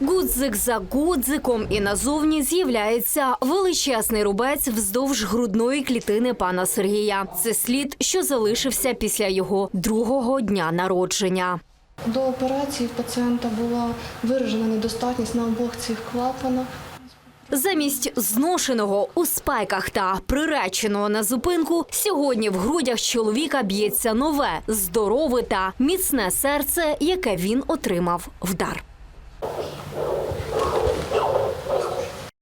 Гудзик за гудзиком і назовні з'являється величезний рубець вздовж грудної клітини пана Сергія. Це слід, що залишився після його другого дня народження. До операції в пацієнта була виражена недостатність на обох цих клапанах. Замість зношеного у спайках та приреченого на зупинку, сьогодні в грудях чоловіка б'ється нове, здорове та міцне серце, яке він отримав вдар.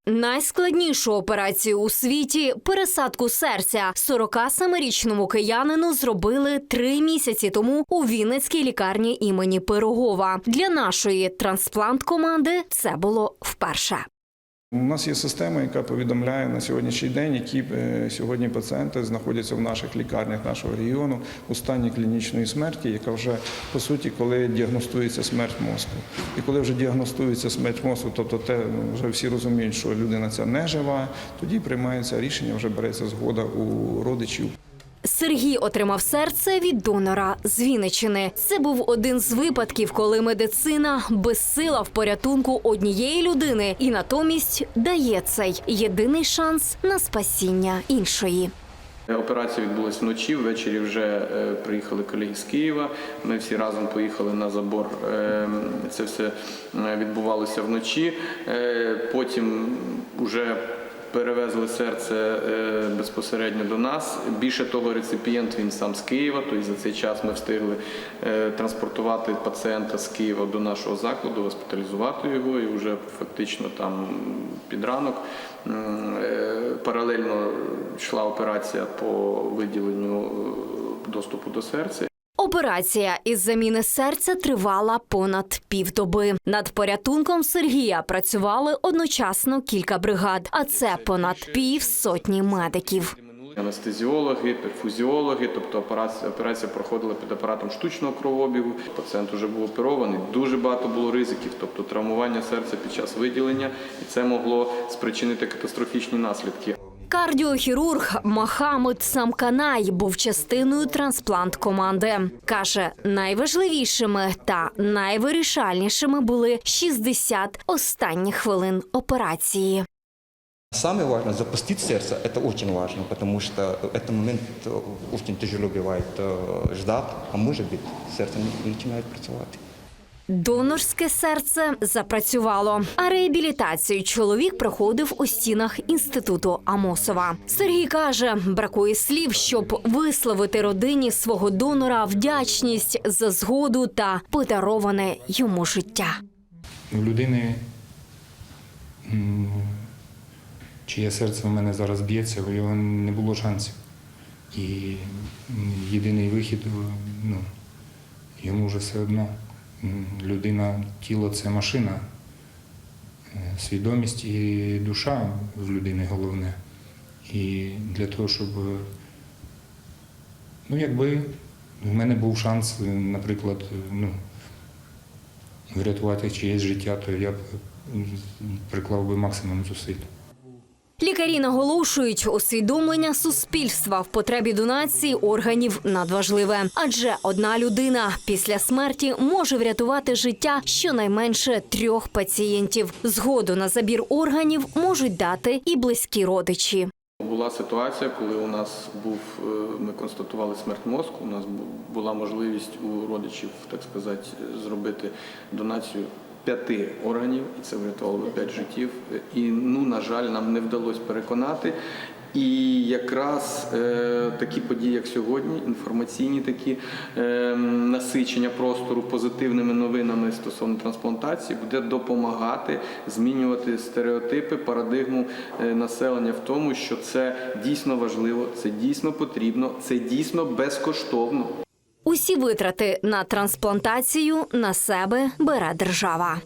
Найскладнішу операцію у світі пересадку серця 47-річному киянину зробили три місяці тому у Вінницькій лікарні імені Пирогова. Для нашої трансплант команди це було вперше. У нас є система, яка повідомляє на сьогоднішній день, які е, сьогодні пацієнти знаходяться в наших лікарнях нашого регіону у стані клінічної смерті, яка вже по суті, коли діагностується смерть мозку. І коли вже діагностується смерть мозку, тобто те ну, вже всі розуміють, що людина ця не жива, тоді приймається рішення, вже береться згода у родичів. Сергій отримав серце від донора з Вінничини. Це був один з випадків, коли медицина безсила в порятунку однієї людини і натомість дає цей єдиний шанс на спасіння іншої. Операція відбулася вночі. Ввечері вже е, приїхали колеги з Києва. Ми всі разом поїхали на забор. Е, Це все е, відбувалося вночі. Е, Потім вже перевезли серце е, безпосередньо до нас. Більше того, реципієнт він сам з Києва. Тобто за цей час ми встигли е, транспортувати пацієнта з Києва до нашого закладу, госпіталізувати його, і вже фактично там під ранок е, паралельно йшла операція по виділенню доступу до серця. Операція із заміни серця тривала понад півдоби. Над порятунком Сергія працювали одночасно кілька бригад, а це понад пів сотні медиків. Анестезіологи, перфузіологи, тобто операція, операція проходила під апаратом штучного кровообігу. Пацієнт вже був оперований. Дуже багато було ризиків, тобто травмування серця під час виділення, і це могло спричинити катастрофічні наслідки. Кардіохірург Махамед Самканай був частиною трансплант команди. Каже, найважливішими та найвирішальнішими були 60 останніх хвилин операції. Самое важное – запустить сердце. Это очень важно, потому что этот момент э, очень тяжело бывает э, ждать, а может быть сердце не начинает працювати. Донорське серце запрацювало, а реабілітацію чоловік проходив у стінах інституту Амосова. Сергій каже, бракує слів, щоб висловити родині свого донора вдячність за згоду та подароване йому життя. У людини, чиє серце в мене зараз б'ється, у його не було шансів. І єдиний вихід, ну, йому вже все одно. Людина, тіло це машина, Е, свідомість і душа в людини головне. І для того, щоб, е, ну, якби в мене був шанс, е, наприклад, ну, врятувати чиєсь життя, то я б приклав би максимум зусиль. Лікарі наголошують, усвідомлення суспільства в потребі донації органів надважливе, адже одна людина після смерті може врятувати життя щонайменше трьох пацієнтів. Згоду на забір органів можуть дати і близькі родичі. Була ситуація, коли у нас був, е, ми констатували смерть мозку. У нас була можливість у родичів, так сказати, зробити донацію п'яти органів, і це врятувало п'ять життів. І ну, на жаль, нам не вдалося переконати. І якраз е, такі події, як сьогодні, інформаційні такі е, насичення простору позитивними новинами стосовно трансплантації, буде допомагати змінювати стереотипи, парадигму е, населення в тому, що це дійсно важливо, це дійсно потрібно, це дійсно безкоштовно. Усі витрати на трансплантацію на себе бере держава.